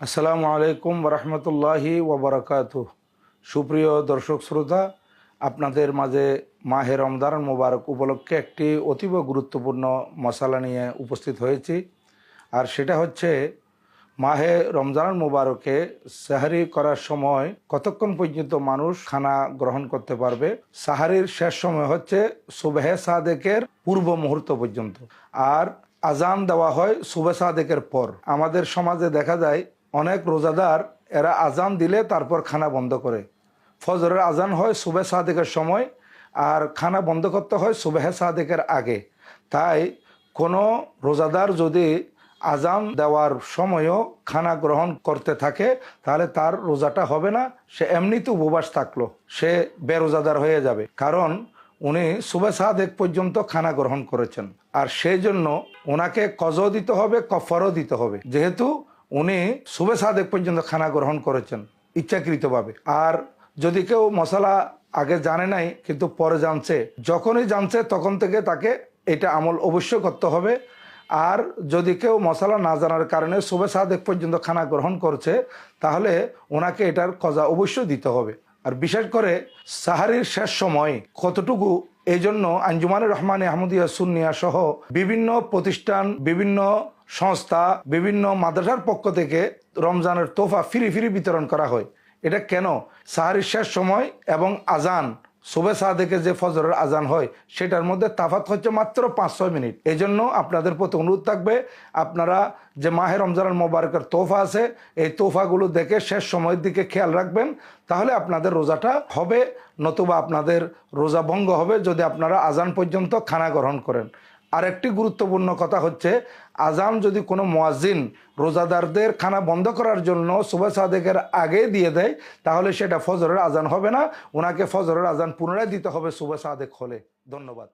আসসালামু আলাইকুম রহমতুল্লাহি ওবরাকাত। সুপ্রিয় দর্শক শ্রোতা, আপনাদের মাঝে মাহে রমদান মোবারক উপলক্ষে একটি অতীব গুরুত্বপূর্ণ মশালা নিয়ে উপস্থিত হয়েছি, আর সেটা হচ্ছে মাহে রমজান মোবারকে সাহারি করার সময় কতক্ষণ পর্যন্ত মানুষ খানা গ্রহণ করতে পারবে? সাহারির শেষ সময় হচ্ছে সুবেহে সাদেকের পূর্ব মুহূর্ত পর্যন্ত, আর আজান দেওয়া হয় সুবে সাদেকের পর। আমাদের সমাজে দেখা যায় অনেক রোজাদার, এরা আজান দিলে তারপর খানা বন্ধ করে। ফজরের আজান হয় সুবে সাদেকের সময় আর খানা বন্ধ করতে হয় সুবেহে সাদেকের আগে। তাই কোনো রোজাদার যদি আজান দেওয়ার সময়ও খানা গ্রহণ করতে থাকে, তাহলে তার রোজাটা হবে না। সে এমনিতে উপবাস থাকল, সে বেরোজাদার হয়ে যাবে। কারণ উনি সুবে সাদেক পর্যন্ত খানা গ্রহণ করেছেন। আর সেই জন্য ওনাকে কজ দিতে হবে, কফরও দিতে হবে। যেহেতু উনি সুবে সাদেক পর্যন্ত খানা গ্রহণ করেছেন, ইচ্ছাকৃতভাবে। আর যদি কেউ মশলা আগে জানে নাই, কিন্তু পরে জানছে, যখনই জানছে তখন থেকে তাকে এটা আমল অবশ্যই করতে হবে। আর যদি কেউ মশলা না জানার কারণে সুবে সাদেক পর্যন্ত খানা গ্রহণ করছে, তাহলে ওনাকে এটার কজা অবশ্যই দিতে হবে। আর বিশেষ করে সাহারির শেষ সময় কতটুকু এই জন্য আঞ্জুমানুর রহমান আহমদিয়া সুন্নিয়া সহ বিভিন্ন প্রতিষ্ঠান, বিভিন্ন সংস্থা বিভিন্ন মাদ্রাসার পক্ষ থেকে রমজানের তোফা ফিরি ফিরি বিতরণ করা হয়। এটা কেন? সাহারির শেষ সময় এবং আজান শুভে সাদেকে যে ফজরের আজান হয়, সেটার মধ্যে তাফাত হচ্ছে মাত্র পাঁচ ছয় মিনিট। এই জন্য আপনাদের প্রতি অনুরোধ থাকবে, আপনারা যে মাহে রমজানের মোবারকের তোফা আছে, এই তোফাগুলো দেখে শেষ সময়ের দিকে খেয়াল রাখবেন, তাহলে আপনাদের রোজাটা হবে, নতুবা আপনাদের রোজা ভঙ্গ হবে যদি আপনারা আজান পর্যন্ত খানা গ্রহণ করেন। আরেকটি গুরুত্বপূর্ণ কথা হচ্ছে, আজান যদি কোনো মোয়াজিন রোজাদারদের খানা বন্ধ করার জন্য সুবাহ সাদেকের আগে দিয়ে দেয়, তাহলে সেটা ফজরের আজান হবে না। ওনাকে ফজরের আজান পুনরায় দিতে হবে সুবাহ সাদেক হলে। ধন্যবাদ।